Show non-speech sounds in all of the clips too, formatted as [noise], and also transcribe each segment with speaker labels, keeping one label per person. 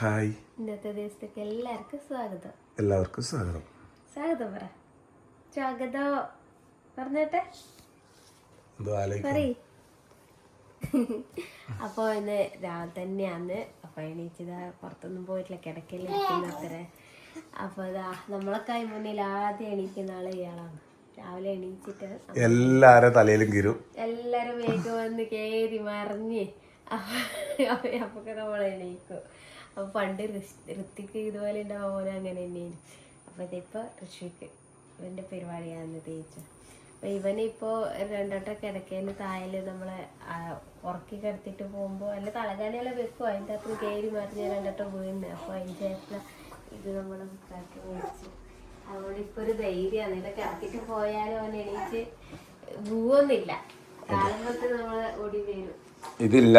Speaker 1: Hi.
Speaker 2: ഇന്നത്തെ ദിവസത്തേക്ക് എല്ലാവർക്കും സ്വാഗതം.
Speaker 1: എല്ലാവർക്കും സ്വാഗതം.
Speaker 2: സ്വാഗതം പറ. സ്വാഗതം. പറഞ്ഞോട്ടെ? പറയ്. അപ്പോൾ ഇന്ന് രാവിലെ തന്നെയാണ്. അപ്പോൾ എണീച്ചത് പുറത്തൊന്നും പോയിട്ടില്ല. കിടക്കയിൽ അത്ര. അപ്പോൾ ഇതാ നമ്മളൊക്കെ മുന്നിൽ ആദ്യം എണീക്കുന്ന ആൾ ഇയാളാണ്. രാവിലെ എണീച്ചിട്ട്
Speaker 1: എല്ലാരും തലയിലും കീരും
Speaker 2: എല്ലാരും വേഗം വന്ന് കേറി മറിഞ്ഞ്. അപ്പൊ നമ്മൾ എണീക്കും. അപ്പൊ പണ്ട് ഋത്തിക്ക് ഇതുപോലെ ഉണ്ടാവും മോനെ അങ്ങനെ തന്നെയാണ് അപ്പൊ ഇതിപ്പോ ഋഷിക്ക് ഇവന്റെ പരിപാടിയാണെന്ന് തേച്ചു. അപ്പൊ ഇപ്പോ രണ്ടോട്ടം കിടക്കയിൽ തായൽ നമ്മളെ ഉറക്കി കിടത്തിട്ട് പോകുമ്പോ അല്ല തലകാനെല്ലാം വെക്കും. അതിന്റെ അത്ര കയറി മറിഞ്ഞ് രണ്ടോട്ടം വീണ്. അപ്പൊ അതിന്റെ ശേഷം ഇത് നമ്മളെ മുക്കാക്കി മേടിച്ചു. അതുകൊണ്ട് ഇപ്പൊ ഒരു ധൈര്യമാണ്. ഇവിടെ കിടത്തിട്ട് പോയാലും അവൻ ഓടി വരും.
Speaker 1: ഇതില്ല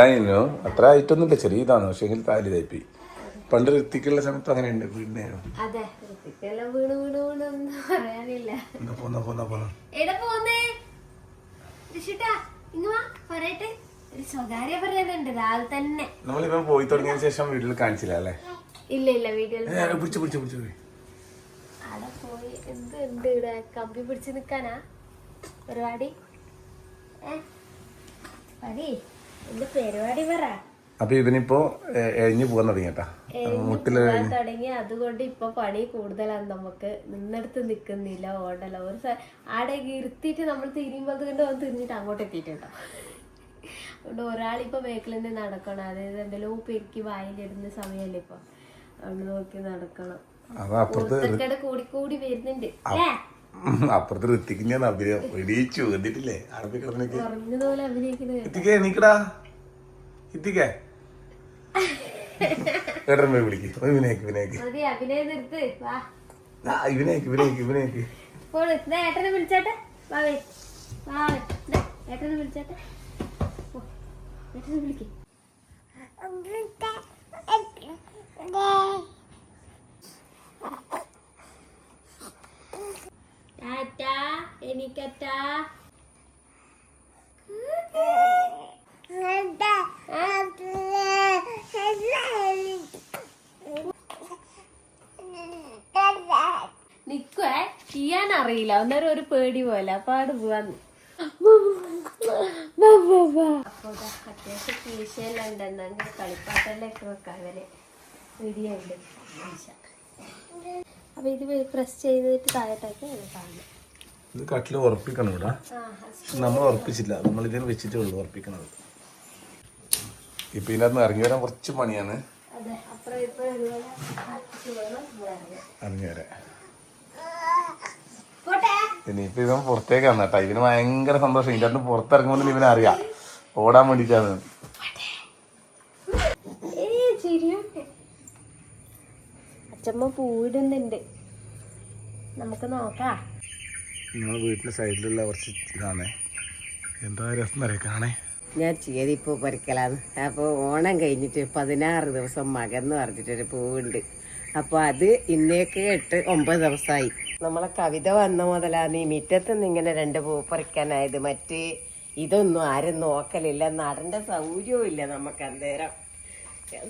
Speaker 1: അത്ര ആയിട്ടൊന്നുമില്ല. ചെറിയ ഇതാണ്. പക്ഷെ താലി തയ്പ്പി പണ്ട് ഋത്തിക്കുള്ള സമയത്ത് അങ്ങനെ ഉണ്ട്
Speaker 2: അതെ ഋത്തിക്കെല്ലാം വീണ് വീണ് വീണ് പറയാനില്ല.
Speaker 1: എന്നാ പോന്നാ പോന്നാ പോന്നാ
Speaker 2: എടാ പോന്നേ. ഋഷിട്ടാ ഇങ്ങ് വാ പറയട്ടെ. ഒരു സ്വകാര്യ പറയാനുണ്ട് രാവിലെ തന്നെ.
Speaker 1: നമ്മളിപ്പം പോയി തുടങ്ങിയ ശേഷം വീട്ടിൽ കാണിച്ചില്ല അല്ലേ?
Speaker 2: ഇല്ല ഇല്ല വീട്ടിൽ
Speaker 1: പിടിച്ചു പിടിച്ചു പിടിച്ചു പോയി.
Speaker 2: അവിടെ പോയി എന്ത് ഉണ്ട് ഇവിടെ കമ്പി പിടിച്ച് നിക്കാനാ? പരിപാടി? ഏ? എന്റെ പരിപാടി പറ?
Speaker 1: അപ്പൊ ഇവനിപ്പോ എഴിഞ്ഞു പോകാൻ തുടങ്ങിട്ടാ
Speaker 2: മുട്ടിൽ തുടങ്ങി. അതുകൊണ്ട് ഇപ്പൊ പണി കൂടുതലാണ് നമുക്ക്. നിന്നെടുത്ത് നിക്കുന്നില്ല ഓടല. ഒരു ആടെ ഇരുത്തിയിട്ട് നമ്മൾ തിരിയുമ്പോൾ കണ്ട് അവൻ തിരിഞ്ഞിട്ട് അങ്ങോട്ട് എത്തിയിട്ടുണ്ടോ? അതുകൊണ്ട് ഒരാളിപ്പോ ബേക്കിൽ തന്നെ നടക്കണം. അതായത് എന്തെങ്കിലും പെരുക്കി വായിലിടുന്ന സമയമല്ലേ ഇപ്പൊ. അവിടെ നോക്കി നടക്കണം. കൂടി കൂടി വരുന്നുണ്ട്.
Speaker 1: അപ്പുറത്ത് ഋത്തിക്ക് ഞാൻ അഭിനയം വെടിയിച്ചു എന്നിട്ടില്ലേ അറബി കിടന്നേക്ക്
Speaker 2: പറഞ്ഞതുപോലെ അഭിനയിക്കുന്നത്
Speaker 1: ഇത്തിക്കേ എണീക്കടാ. ഇത്തിക്കേ ഏട്ടൻ പോയി വിളിക്ക്. ഇവനേക്ക് ഇവനേക്ക്
Speaker 2: മതി അഭിനയം വാ.
Speaker 1: ആ ഇവനേക്ക് ഇവനേക്ക് ഇവനേക്ക്
Speaker 2: ഏട്ടനെ വിളിച്ചാട്ടെ. ഏട്ടനെ വിളിച്ചാട്ടെ. ഏട്ടനെ വിളിക്ക്. ടാറ്റാ എനിക്കറ്റാ. നിക്കുവേ ചെയ്യാൻ അറിയില്ല അന്നേരം ഒരു പേടി പോലെ. അപ്പാട് പോവാന്ന് അത്യാവശ്യം കീശയെല്ലാം ഉണ്ടെന്നെങ്കിൽ കളിപ്പാട്ടെല്ലാം വെക്കാം അവരെ. വീഡിയോണ്ട് അപ്പൊ ഇത് പ്രസ് ചെയ്തിട്ട് താഴോട്ടൊക്കെ കാണും
Speaker 1: ഇത് കട്ടിൽ ഉറപ്പിക്കണം ഇവിടെ നമ്മൾ ഉറപ്പിച്ചില്ല. നമ്മൾ ഇതിന് വെച്ചിട്ടേ ഉള്ളൂ ഉറപ്പിക്കണത്. ഇപ്പൊ ഇതിനകത്ത് ഇറങ്ങി വരാൻ കുറച്ച് പണിയാണ്.
Speaker 2: പോട്ടെ.
Speaker 1: ഇനിയിപ്പോ ഇവൻ പുറത്തേക്ക് വന്ന കേട്ടോ. ഇവന് ഭയങ്കര സന്തോഷം. ഇതിന്റെ പുറത്തിറങ്ങുമ്പോൾ ഇവനെ അറിയാം. ഓടാൻ വേണ്ടിട്ടാണ്
Speaker 2: അച്ഛമ്മ പൂവിടുന്നുണ്ട്. നമുക്ക് നോക്കാം.
Speaker 1: നിങ്ങളെ വീട്ടിലെ സൈഡിലുള്ള കുറച്ച് ഇതാണേ. എന്താ രസം അറിയാം കാണേ.
Speaker 3: ഞാൻ ചേരിപ്പൂ പറിക്കലാന്ന്. അപ്പോൾ ഓണം കഴിഞ്ഞിട്ട് പതിനാറ് ദിവസം മകന്ന് പറഞ്ഞിട്ടൊരു പൂവുണ്ട്. അപ്പോൾ അത് ഇന്നേക്ക് എട്ട് ഒമ്പത് ദിവസമായി നമ്മളെ കവിത വന്ന മുതലാണ് ഈ മുറ്റത്തുനിന്ന് ഇങ്ങനെ രണ്ട് പൂ പറിക്കാനായത് മറ്റ് ഇതൊന്നും ആരും നോക്കലില്ല. നടന്റെ സൗകര്യവും ഇല്ല നമുക്ക് അന്നേരം.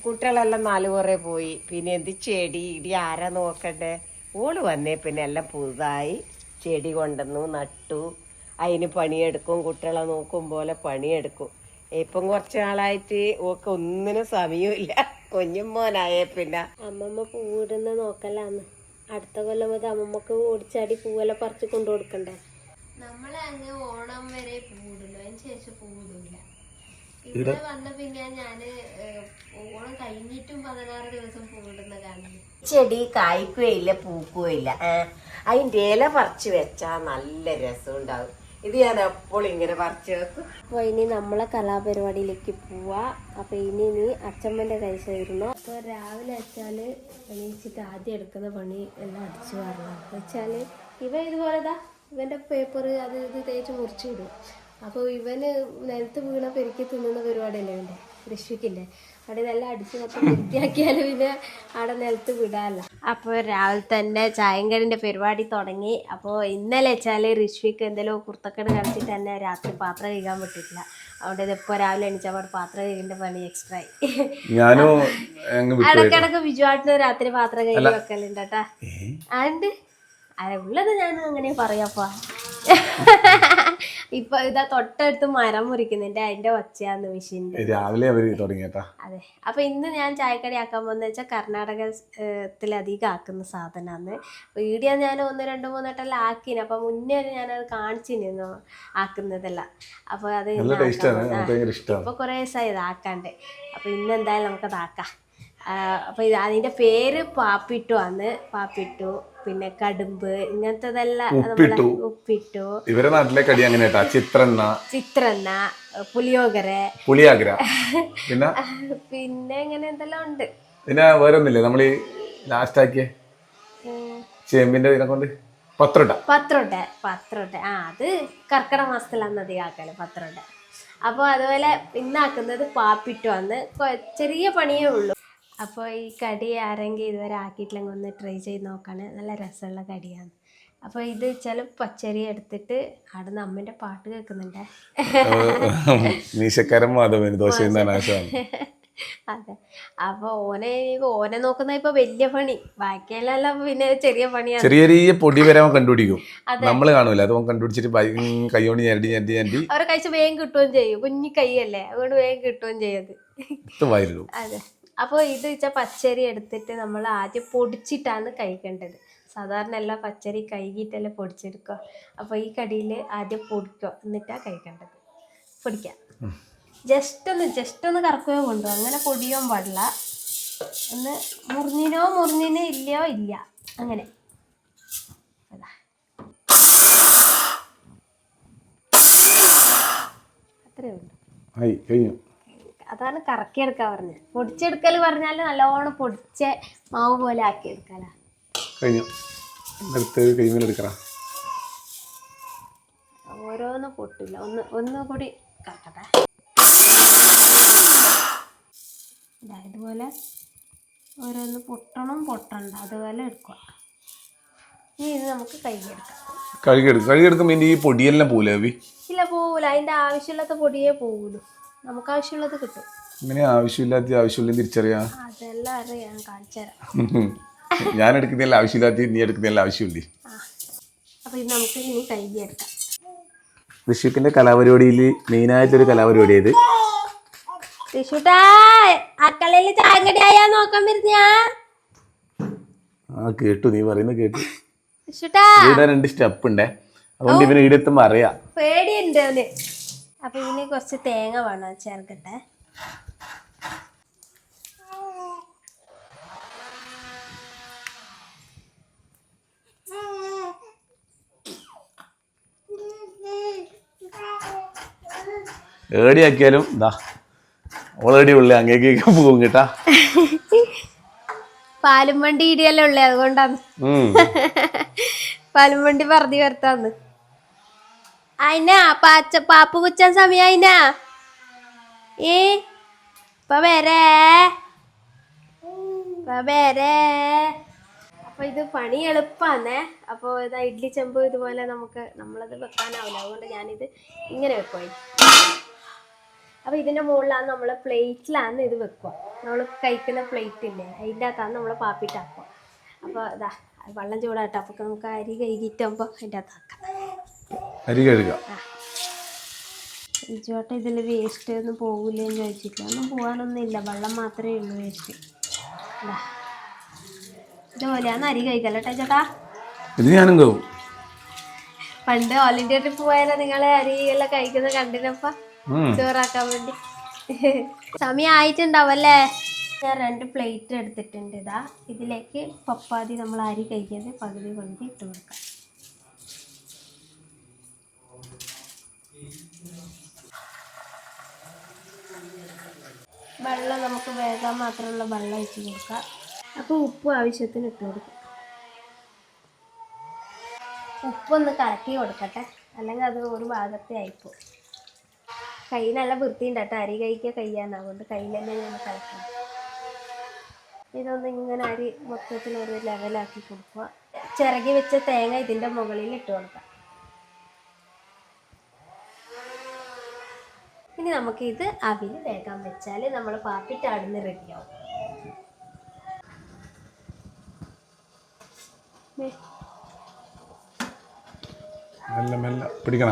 Speaker 3: കുട്ടികളെല്ലാം നാല് കുറേ പോയി. പിന്നെ എന്ത് ചെടി? ഇടി ആരാ നോക്കണ്ടേ? ഓൾ വന്നേ പിന്നെ എല്ലാം പുതുതായി ചെടി കൊണ്ടുവന്നു നട്ടു. അതിന് പണിയെടുക്കും. കുട്ടികളെ നോക്കും പോലെ പണിയെടുക്കും. ഇപ്പം കുറച്ച് നാളായിട്ട് ഓക്ക് ഒന്നിനും സമയമില്ല. കുഞ്ഞുമോനായ പിന്നെ.
Speaker 2: അമ്മമ്മ പൂവിടുന്ന നോക്കലാന്ന്. അടുത്ത കൊല്ലം മുതൽ അമ്മമ്മക്ക് ഓടിച്ചാടി പൂവല പറിച്ച് കൊണ്ടു കൊടുക്കണ്ടേ? നമ്മളെ അങ്ങ് ഓണം വരെ പൂവിടുള്ളൂ അതിന് ശേഷം പൂവിടില്ല ഇവിടെ വന്ന പിന്നെ ഞാൻ ഓണം കഴിഞ്ഞിട്ടും പതിനാറ് ദിവസം പൂവിടുന്ന കാരണം.
Speaker 3: ചെടി കായ്ക്കുകയില്ല പൂക്കുകയില്ല. അതിന്റെ ഇല പറിച്ച് വെച്ചാൽ നല്ല രസമുണ്ടാവും. ഇത് ഞാൻ അപ്പോൾ ഇങ്ങനെ പറിച്ചു വെക്കും.
Speaker 2: ഇനി നമ്മളെ കലാപരിപാടിയിലേക്ക് പോവാ. അപ്പൊ ഇനി നീ അച്ഛമ്മന്റെ കൈ ചേരുന്നു. അപ്പൊ രാവിലെ വെച്ചാൽ എണീച്ചിട്ട് ആദ്യം എടുക്കുന്ന പണി എല്ലാം അടിച്ചു പറഞ്ഞു വെച്ചാൽ ഇവ ഇതുപോലെതാ ഇവന്റെ പേപ്പർ അത് ഇത് തേച്ച് മുറിച്ചിടും അപ്പോൾ ഇവന് നിലത്ത് വീണ പെരുക്കി തിന്നുന്ന പരിപാടിയല്ലേ ഇവന്റെ കൃഷിക്കില്ലേ അവിടെ ഇതെല്ലാം അടിച്ച് വൃത്തിയാക്കിയാലും വൃത്തിയാക്കിയാൽ പിന്നെ അവിടെ നിലത്ത് വിടാമല്ലോ അപ്പോൾ രാവിലെ തന്നെ ചായങ്കടിന്റെ പരിപാടി തുടങ്ങി. അപ്പോൾ ഇന്നലെ വെച്ചാൽ ഋഷ്വിക്ക് എന്തെങ്കിലും കുർത്തക്കേട് കളിച്ചിട്ട് തന്നെ രാത്രി പാത്രം കഴുകാൻ പറ്റിയിട്ടില്ല അവിടെ ഇതിപ്പോൾ രാവിലെ എണീച്ചപ്പോൾ പാത്രം കഴിക്കേണ്ട പണി എക്സ്ട്രാ ആയി.
Speaker 1: ഞാനും അങ്ങ് വിട്ടു
Speaker 2: ഇടക്കിടക്ക് ബിജുവാട്ടിന് രാത്രി പാത്രം കഴുകി വെക്കലുണ്ട് കേട്ടാ. അതുണ്ട് അതെ ഉള്ളത് ഞാൻ അങ്ങനെ പറയാപ്പാ ഇപ്പൊ ഇതാ തൊട്ടടുത്ത് മരം മുറിക്കുന്നുണ്ട്. അതിന്റെ ഒച്ചയാന്ന് മെഷീൻ
Speaker 1: രാവിലെ അവർ തുടങ്ങിയട്ടാ.
Speaker 2: അതെ. അപ്പൊ ഇന്ന് ഞാൻ ചായക്കടി ആക്കാൻ പോകുന്ന വെച്ചാൽ കർണാടകത്തിൽ അധികം ആക്കുന്ന സാധനമാണ് വീഡിയോ ഞാൻ ഒന്ന് രണ്ട് മൂന്നെട്ടെല്ലാം ആക്കിന്. അപ്പൊ മുന്നേ ഞാനത് കാണിച്ചിരുന്നു ആക്കുന്നതെല്ലാം. അപ്പൊ അത്
Speaker 1: അപ്പൊ
Speaker 2: ഇപ്പൊ കുറേ ദിവസമായി ഇത് ആക്കാണ്ട്. അപ്പൊ ഇന്ന് എന്തായാലും നമുക്കത് ആക്കാം. ആ, അപ്പൊ ഇത് അതിന്റെ പേര് പാപ്പിട്ടു ആണ്. പാപ്പിട്ടു. പിന്നെ കടുമ്പ് ഇങ്ങനത്തതെല്ലാം നമ്മളെ
Speaker 1: ഉപ്പിട്ടു. ഇവരെ നാട്ടിലെ കടി അങ്ങനെ ചിത്രന്ന
Speaker 2: ചിത്രന്ന പുലിയോഗര
Speaker 1: പുളിയാഗ്ര. പിന്നെ? [laughs]
Speaker 2: പിന്നെ ഇങ്ങനെ എന്തെല്ലാം ഉണ്ട്.
Speaker 1: പിന്നെ വേറെ ഒന്നില്ലേ നമ്മൾ ഈ ലാസ്റ്റ് ആക്കിയ. ചേമ്പിന്റെ ഇതിനെ കൊണ്ട് പത്രോട്ട.
Speaker 2: പത്രോട്ട പത്രോട്ട. ആ അത് കർക്കിടക മാസത്തിലാണ് അധികം ആക്കൽ പത്രോട്ട. അപ്പോൾ അതുപോലെ ഇന്നാക്കുന്നത് പാപ്പിട്ടു അന്ന് ചെറിയ പണിയേ ഉള്ളൂ. അപ്പോൾ ഈ കടി ആരെങ്കിലും ഇതുവരെ ആക്കിയിട്ടില്ലെങ്കിൽ ഒന്ന് ട്രൈ ചെയ്ത് നോക്കാണ്. നല്ല രസമുള്ള കടിയാണ്. അപ്പോൾ ഇത് ചില പച്ചരി എടുത്തിട്ട് അവിടെ നിന്ന് അമ്മേന്റെ പാട്ട് കേൾക്കുന്നുണ്ടേ.
Speaker 1: മീശക്കാരൻ മാധവന് ദോശ.
Speaker 2: അതെ. അപ്പോൾ ഓനെ ഓനെ നോക്കുന്ന ഇപ്പൊ വലിയ പണി. ബാക്കിയെല്ലാം പിന്നെ ചെറിയ പണിയാണ്.
Speaker 1: ചെറിയ ചെറിയ പൊടി വരെ അവൻ കണ്ടുപിടിക്കും. നമ്മൾ കാണൂല. അത് അവൻ കണ്ടുപിടിച്ചിട്ട് കൈകൊണ്ട് ഞരടി ഞരടി ഞരടി.
Speaker 2: അവരെ കഴിച്ച് വേഗം കിട്ടുകയും ചെയ്യും. കുഞ്ഞി കൈയല്ലേ? അതുകൊണ്ട് വേഗം കിട്ടുകയും ചെയ്യത് അതെ. അപ്പോൾ ഇത് വെച്ചാൽ പച്ചരി എടുത്തിട്ട് നമ്മൾ ആദ്യം പൊടിച്ചിട്ടാണ് കഴിക്കേണ്ടത് സാധാരണ എല്ലാം പച്ചരി കഴുകിയിട്ടല്ലേ പൊടിച്ചെടുക്കുക. അപ്പോൾ ഈ കടിയിൽ ആദ്യം പൊടിക്കുക. എന്നിട്ടാണ് കഴിക്കേണ്ടത് പൊടിക്കാം ജസ്റ്റ് ഒന്ന് ജസ്റ്റ് ഒന്ന് കറക്കുകയോ കൊണ്ടു. അങ്ങനെ പൊടിയോ പാടില്ല ഒന്ന് മുറിഞ്ഞിനോ മുറിഞ്ഞിനോ ഇല്ലയോ ഇല്ല. അങ്ങനെ. അതാ. അത്രേ ഉള്ളൂ.
Speaker 1: കഴിഞ്ഞു.
Speaker 2: അതാണ് കറക്കിയെടുക്കാൻ പറഞ്ഞത്. പൊടിച്ചെടുക്കൽ പറഞ്ഞാൽ നല്ലോണം പൊടിച്ച മാവ് പോലെ ആക്കിയെടുക്കാല.
Speaker 1: കഴിഞ്ഞു? അടുത്ത് കൈമേലെടുക്കറ
Speaker 2: ഓരോന്നും പൊട്ടില്ല ഒന്ന് ഒന്ന് കൂടി കറക്കട്ടെ. ഇതാ ഇതുപോലെ ഓരോന്ന് പൊട്ടണം പൊട്ടണ്ട. അതുപോലെ എടുക്കുക. ഇനി ഇത് നമുക്ക് കഴുകിയെടുക്കാം.
Speaker 1: കഴുകിയെടുക്കും. കഴുകിയെടുക്കുമ്പോൾ ഈ പൊടിയെല്ലാം അഭി?
Speaker 2: ഇല്ല പോവില്ല അതിന്റെ ആവശ്യമില്ലാത്ത പൊടിയേ പോകൂലൂ നമുക്ക് ആവശ്യമുള്ളത് കിട്ടും.
Speaker 1: ഇങ്ങനെ ആവശ്യമില്ലാത്ത ആവശ്യമില്ല തിരിച്ചറിയാം.
Speaker 2: അതെല്ലാം അറിയാം. ഞാൻ കാണിച്ചു തരാം. [laughs]
Speaker 1: ഞാൻ എടുക്കുന്നതിൽ ആവശ്യമില്ലാത്ത നീ എടുക്കുന്നതിൽ ആവശ്യമില്ലേ?
Speaker 2: അപ്പോൾ ഇത് നമുക്ക് ഇനി കൈയെടുക്കാം
Speaker 1: ഋഷിപ്പിന്റെ കലാപരിപാടിയിൽ മെയിനായിട്ടൊരു കലാപരിപാടി ഇത്
Speaker 2: അടുക്കളയിൽ ചായങ്കടി ആയാ നോക്കാൻ വരുന്ന.
Speaker 1: ആ കേട്ടു നീ പറയുന്നത് കേട്ടു. ഇവിടെ രണ്ട് സ്റ്റെപ്പ് ഉണ്ടേ അതുകൊണ്ട് ഇവന് ഈടെത്തുമ്പോ അറിയാം.
Speaker 2: പേടിയുണ്ട് അവന്. അപ്പൊ ഇതിന് കുറച്ച് തേങ്ങ വേണം ചേർക്കട്ടെ.
Speaker 1: ഏടിയാക്കിയാലും ഇതാ ഓളേടി ഉള്ളി അങ്ങേക്ക് പോകും കേട്ടാ.
Speaker 2: പാലും വണ്ടി ഇടിയല്ലേ ഉള്ളേ അതുകൊണ്ടാണ്. പാലും വണ്ടി പറഞ്ഞു വരത്താന്ന്. അയിനാ പാച്ച പാപ്പ് കുച്ചാൻ സമയം അയിനാ. ഏ ഇപ്പൊ വരേ. ഇപ്പൊ വരേ. അപ്പൊ ഇത് പണി എളുപ്പാന്നേ. അപ്പൊ ഇതാ ഇഡ്ലി ചെമ്പ് ഇതുപോലെ നമുക്ക് നമ്മളത് വെക്കാനാവില്ല. അതുകൊണ്ട് ഞാനിത് ഇങ്ങനെ വെക്കുവായി അപ്പൊ ഇതിന്റെ മുകളിലാണ് നമ്മൾ പ്ലേറ്റിലാണ് ഇത് വെക്കുക നമ്മൾ കഴിക്കുന്ന പ്ലേറ്റ് ഇല്ലേ അതിന്റെ അകത്താണ് നമ്മൾ പാപ്പിട്ടാക്കുക അപ്പൊ ഇതാ വെള്ളം ചൂടാട്ടോ. അപ്പൊ നമുക്ക് അരി കഴുകിയിട്ടാകുമ്പോ അതിന്റെ അകത്താക്കാം
Speaker 1: അരി കഴുകുക
Speaker 2: ചേട്ടാ ഇതിൽ വേസ്റ്റ് ഒന്നും പോകില്ലെന്ന് ചോദിച്ചിട്ട് ഒന്നും പോകാനൊന്നും ഇല്ല വെള്ളം മാത്രമേ ഉള്ളൂ വേസ്റ്റ് ഇതുപോലെയാണ് അരി കഴിക്കല്ലോട്ടെ ചേട്ടാ?
Speaker 1: ഇത് ഞാനും കഴിവും
Speaker 2: പണ്ട് ഓൾ ഇന്ത്യ ട്രിപ്പ് പോയാലോ നിങ്ങളെ അരി എല്ലാം കഴിക്കുന്നത് കണ്ടിനപ്പ. ചോറാക്കാൻ വേണ്ടി. സമയം ആയിട്ടുണ്ടാവല്ലേ ഞാൻ രണ്ട് പ്ലേറ്റ് എടുത്തിട്ടുണ്ട്. ഇതാ ഇതിലേക്ക് പപ്പാതി നമ്മൾ അരി കഴിക്കാതെ പകുതി പകുതി ഇട്ട് കൊടുക്കാം. വെള്ളം നമുക്ക് വേഗം മാത്രമുള്ള വെള്ളം ഒഴിച്ച് കൊടുക്കാം. അപ്പോൾ ഉപ്പ് ആവശ്യത്തിന് ഇട്ട് കൊടുക്കാം. ഉപ്പൊന്ന് കലക്കി കൊടുക്കട്ടെ. അല്ലെങ്കിൽ അത് ഒരു ഭാഗത്തെ ആയിപ്പോ കൈ നല്ല വൃത്തിയുണ്ട് കേട്ടോ. അരി കഴിക്കുക കയ്യാണ് അതുകൊണ്ട് കയ്യിൽ തന്നെ ഞാൻ കലക്കണം ഇതൊന്ന് ഇങ്ങനെ അരി മൊത്തത്തിൽ ഒരു ലെവലാക്കി കൊടുക്കുക. ചിറകി വെച്ച തേങ്ങ ഇതിന്റെ മുകളിൽ ഇട്ട് കൊടുക്കാം ഇനി നമുക്ക് ഇത് അവിൽ വേഗം വെച്ചാൽ നമ്മൾ പാപ്പിട്ട് അടുന്ന് റെഡിയാവും
Speaker 1: മെല്ലെ മെല്ലെ പിടിക്കണ.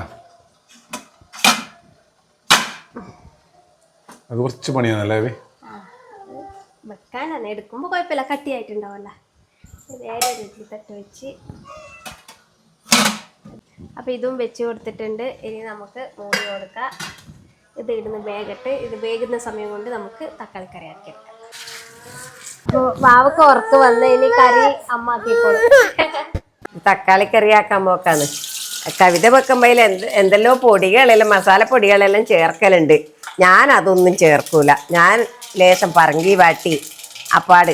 Speaker 1: അത് കുറച്ച് പണിയാണല്ലേ അവേ?
Speaker 2: വെക്കാനാണ്. എടുക്കുമ്പോൾ കുഴപ്പമില്ല. കട്ടിയായിട്ടുണ്ടാവല്ല നേരെ ഒരു തട്ട് വെച്ച്. അപ്പോൾ ഇതും വെച്ച് കൊടുത്തിട്ടുണ്ട്. ഇനി നമുക്ക് മൂടി കൊടുക്കാം. ഇത് ഇടുന്ന വേഗട്ടെ ഇത് വേകുന്ന സമയം കൊണ്ട് നമുക്ക് തക്കാളി കറി ആക്കി എടുക്കാം. അപ്പോൾ വാവക്ക് ഉറക്ക് വന്ന് ഇനി കറി അമ്മ ആക്കിക്കോളും.
Speaker 3: തക്കാളി ആക്കാൻ പോക്കാണ്. കവിത വെക്കുമ്പോൾ അതിൽ എന്ത് എന്തെല്ലോ പൊടികളെല്ലാം മസാല പൊടികളെല്ലാം ചേർക്കലുണ്ട്. ഞാൻ അതൊന്നും ചേർക്കൂല. ഞാൻ ലേശം പറങ്കി വാട്ടി അപ്പാട്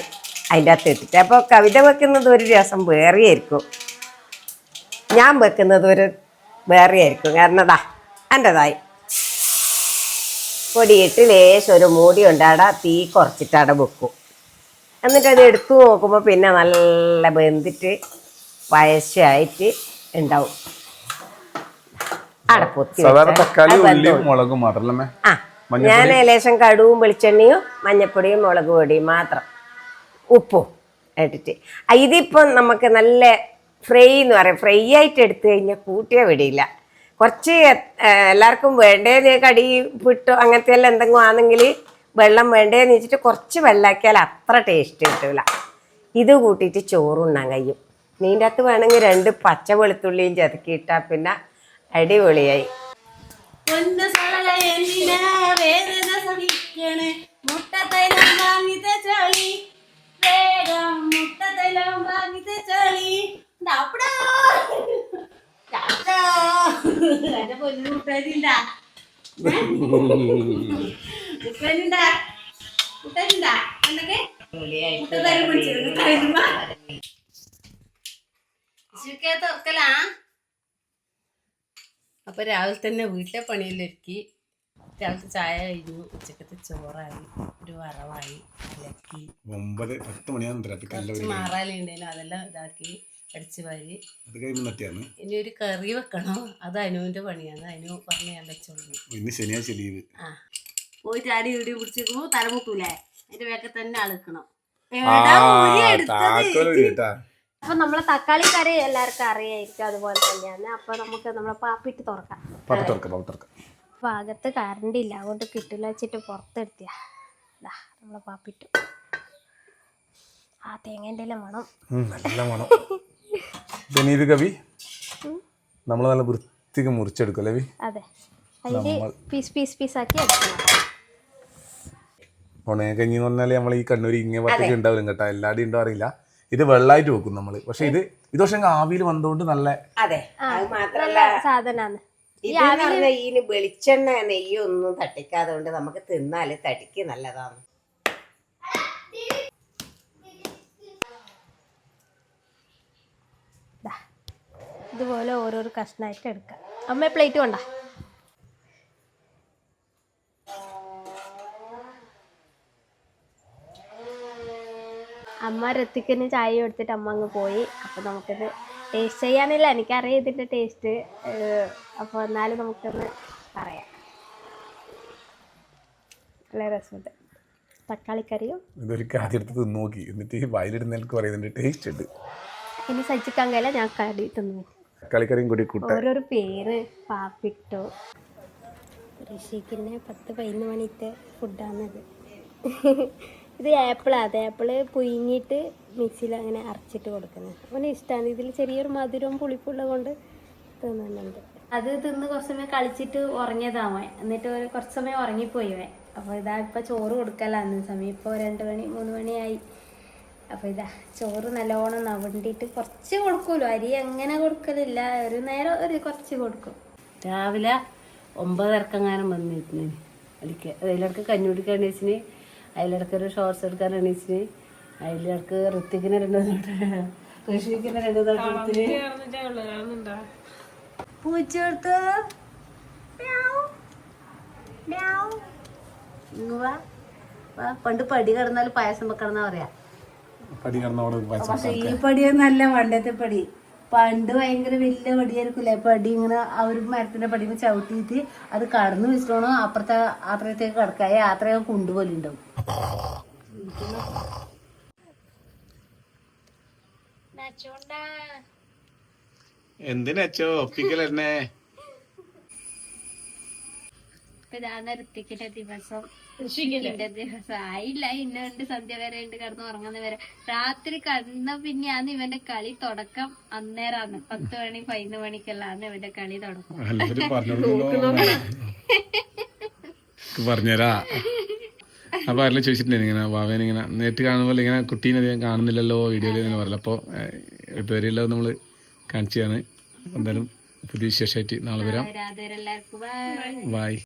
Speaker 3: അതിന്റെ അകത്ത് ഇട്ടിട്ട്. അപ്പോൾ കവിത വെക്കുന്നത് ഒരു രസം വേറെയായിരിക്കും. ഞാൻ വെക്കുന്നത് ഒരു വേറെയായിരിക്കും. കാരണം അതാ എന്റെതായി. പൊടിയിട്ട് ലേശം ഒരു മൂടി ഉണ്ടാട തീ കുറച്ചിട്ടവിടെ വെക്കും. എന്നിട്ട് അത് എടുത്തു നോക്കുമ്പോൾ പിന്നെ നല്ല വെന്തിട്ട് പയശായിട്ട് ഉണ്ടാവും. ഞാൻ ലേശം കടുവും വെളിച്ചെണ്ണയും മഞ്ഞപ്പൊടിയും മുളക് പൊടിയും മാത്രം ഉപ്പും ഇട്ടിട്ട്. ഇതിപ്പം നമുക്ക് നല്ല ഫ്രൈ എന്ന് പറയാം. ഫ്രൈ ആയിട്ട് എടുത്തു കഴിഞ്ഞാൽ കൂട്ടിയേ വിടിയില്ല കുറച്ച് എല്ലാവർക്കും വേണ്ടേന്ന് കടി പിട്ടോ അങ്ങനത്തെ എല്ലാം എന്തെങ്കിലും ആണെങ്കിൽ വെള്ളം വേണ്ടേന്ന് വെച്ചിട്ട് കുറച്ച് വെള്ളമാക്കിയാൽ അത്ര ടേസ്റ്റ് കിട്ടില്ല ഇത് കൂട്ടിയിട്ട് ചോറുണ്ണാൻ കഴിയും. മീന്റെ അകത്ത് വേണമെങ്കിൽ രണ്ട് പച്ച വെളുത്തുള്ളിയും ചതുക്കിയിട്ടാൽ പിന്നെ അടിപൊളിയായി.
Speaker 4: പിടിച്ചിരുന്നു തുറക്കലാ അപ്പോൾ രാവിലെ തന്നെ വീട്ടിലെ പണിയെല്ലാം ഒരുക്കി. രാവിലത്തെ ചായ കഴിഞ്ഞു. ഉച്ചക്കത്തെ ചോറായി. ഒരു വറവായി.
Speaker 1: ഒമ്പത് പത്ത്
Speaker 4: മണിയാകുമ്പോൾ മാറാലുണ്ടായിരുന്നു അതെല്ലാം ഇതാക്കി. അടിച്ച് വാരി. ഇനി ഒരു കറി വെക്കണം. അത് അനുവിന്റെ പണിയാണ്. അനു പറഞ്ഞ് ഞാൻ വെച്ചോളൂ.
Speaker 1: ഇന്ന് ശനിയാഴ്ച ലീവ്.
Speaker 4: ആ. പോയിട്ട് ആടി ഇവിടെ പിടിച്ചിരിക്കുമ്പോ തലമുട്ടൂലേ അതിന്റെ വേഗം തന്നെ അളുക്കണം
Speaker 2: അപ്പൊ നമ്മളെ തക്കാളി കറി എല്ലാവർക്കും അറിയായിരിക്കും അതുപോലെ തന്നെയാണ്. അപ്പൊ നമുക്ക് നമ്മളെ പാപ്പിട്ട് തുറക്കാം. ഭാഗത്ത് കറണ്ട് ഇല്ല. അതുകൊണ്ട് കിട്ടില്ല വെച്ചിട്ട് പുറത്തെടുത്തിയ. നമ്മളെ പാപ്പിട്ടു ആ തേങ്ങേന്റെ
Speaker 1: മണം നല്ല മണം ബനീത് കവി. നമ്മൾ നല്ല വൃത്തിക്ക് മുറിച്ചെടുക്കും അല്ലേ?
Speaker 2: അതെ. പീസ് പീസ്
Speaker 1: ഉണയക്കഞ്ഞി എന്ന് പറഞ്ഞാൽ നമ്മൾ ഈ കണ്ണൂർ ഇങ്ങനെ പത്തൊക്കെ ഉണ്ടാവില്ല കേട്ടോ. എല്ലാവരും ഉണ്ടോ അറിയില്ല. ഇത് വെള്ളമായിട്ട് വെക്കും നമ്മൾ പക്ഷെ ഇത് ഇത് പക്ഷെ ആവിയിൽ വന്നുകൊണ്ട് നല്ല
Speaker 3: അതെ. അത് മാത്രല്ല
Speaker 2: സാധനമാണ്
Speaker 3: ഈ വെളിച്ചെണ്ണ നെയ്യൊന്നും തട്ടിക്കാതെ കൊണ്ട് നമുക്ക് തിന്നാൽ തടിക്ക് നല്ലതാണ്.
Speaker 2: ഇതുപോലെ ഓരോരോ കഷ്ണമായിട്ട് എടുക്കാം അമ്മ പ്ലേറ്റ് കൊണ്ട. അമ്മ രത്തിക്കിന് ചായ കൊടുത്തിട്ട് അമ്മ അങ്ങ് പോയി. അപ്പോൾ നമുക്കിത് ടേസ്റ്റ് ചെയ്യാനില്ല. എനിക്കറിയാം ഇതിന്റെ ടേസ്റ്റ് അപ്പോൾ എന്നാലും നമുക്കൊന്ന് പറയാം. നല്ല രസമുണ്ട്. തക്കാളിക്കറിയും
Speaker 1: ഇതൊരിക്കൽ ആദ്യം എടുത്ത് തിന്ന് നോക്കി. എന്നിട്ട് ഈ വായിലിടുന്ന എനിക്ക് പറയുന്നതിന്റെ ടേസ്റ്റ് ഉണ്ട്.
Speaker 2: ഇനി സജ്ജിക്കാൻ കഴിയില്ല. ഞാൻ കടി തിന്നു
Speaker 1: കളിക്കറിയും കൂടി കൂട്ടാൻ.
Speaker 2: ഓരോരോ പേര് പാപ്പിട്ടോ. ഋഷിക്കിന്റെ പത്ത് പതിനൊന്ന് മണിത്തെ ഫുഡാണിത്. ഇത് ആപ്പിളാണ് അത് ആപ്പിൾ പുഴുങ്ങിയിട്ട് മിക്സിയിൽ അങ്ങനെ അരച്ചിട്ട് കൊടുക്കുന്നത്. അവന് ഇഷ്ടമാണ് ഇതിൽ ചെറിയൊരു മധുരവും പുളിപ്പുള്ളത് കൊണ്ട് തിന്നുന്നുണ്ട്. അത് തിന്ന് കുറച്ച് സമയം കളിച്ചിട്ട് ഉറങ്ങിയതാവൻ എന്നിട്ട് ഒരു കുറച്ച് സമയം ഉറങ്ങിപ്പോയി അപ്പോൾ ഇതാ ഇപ്പം ചോറ് കൊടുക്കലാന്ന് സമയം. ഇപ്പോൾ രണ്ട് മണി മൂന്ന് മണിയായി. അപ്പോൾ ഇതാ ചോറ് നല്ലോണം നവണ്ടിട്ട് കുറച്ച് കൊടുക്കുമല്ലോ അരി അങ്ങനെ കൊടുക്കലില്ല. ഒരു നേരം ഒരു കുറച്ച് കൊടുക്കും.
Speaker 4: രാവിലെ ഒമ്പതരക്കങ്ങാനും വന്നിരുന്നു. അടിക്ക് അതിലിടക്ക് കഞ്ഞി കുടിക്കാൻ എണീച്ചിന് അതിലിടക്ക് ഒരു ഷോർട്സ് എടുക്കാൻ എണീച്ചിന് അതിലിടക്ക് ഋത്തിക്കിനെ രണ്ടു കൃഷിക്കിനെ രണ്ടു പൂച്ചെടുത്ത് പണ്ട് പടി കിടന്നാൽ പായസം വെക്കണം എന്നാ പറയാ.
Speaker 1: പടി കടന്നവിടെ
Speaker 4: പക്ഷെ ഈ പടിയൊന്നല്ല പണ്ടത്തെ പടി. പണ്ട് ഭയങ്കര വലിയ പടിയായിരിക്കില്ലേ? പടി ഇങ്ങനെ ആ ഒരു മരത്തിന്റെ പടി ചവിട്ടിയിട്ട് അത് കടന്നു വെച്ചിട്ടാണ് അപ്പുറത്തെ യാത്രത്തേക്ക് കിടക്കുക ആ യാത്രയൊക്കെ കൊണ്ടുപോലെ ഉണ്ടാവും
Speaker 1: എന്തിനച്ചോ ഒപ്പിക്കലെന്നെ.
Speaker 2: ഇതാണ് ഋത്തിക്കിന്റെ ദിവസം. ഋഷിക്കിന്റെ ദിവസം. ആയില്ല ഇന്നുണ്ട് സന്ധ്യ വരെ ഉണ്ട് കിടന്ന് ഉറങ്ങുന്ന വരെ. രാത്രി കടന്ന പിന്നെയാണ് ഇവന്റെ കളി തുടക്കം അന്നേരാണ്. പത്ത് മണി പതിനൊന്ന് മണിക്കെല്ലാം ഇവന്റെ കളി തുടക്കം.
Speaker 1: എല്ലാവരും പറഞ്ഞു പറഞ്ഞുതരാ അപ്പൊ ആരെല്ലാം ചോദിച്ചിട്ടുണ്ടായിരുന്നു ഇങ്ങനെ വാവേനെ ഇങ്ങനെ നേരിട്ട് കാണുമ്പോൾ ഇങ്ങനെ കുട്ടീനെ അധികം കാണുന്നില്ലല്ലോ വീഡിയോയിൽ ഇങ്ങനെ പറയില്ല അപ്പോൾ ഇതുവരെയല്ല നമ്മൾ കാണിച്ചതാണ്. എന്തായാലും പുതിയ വിശേഷമായിട്ട് നാളെ വരാം.
Speaker 2: ബൈ.
Speaker 1: ബായ്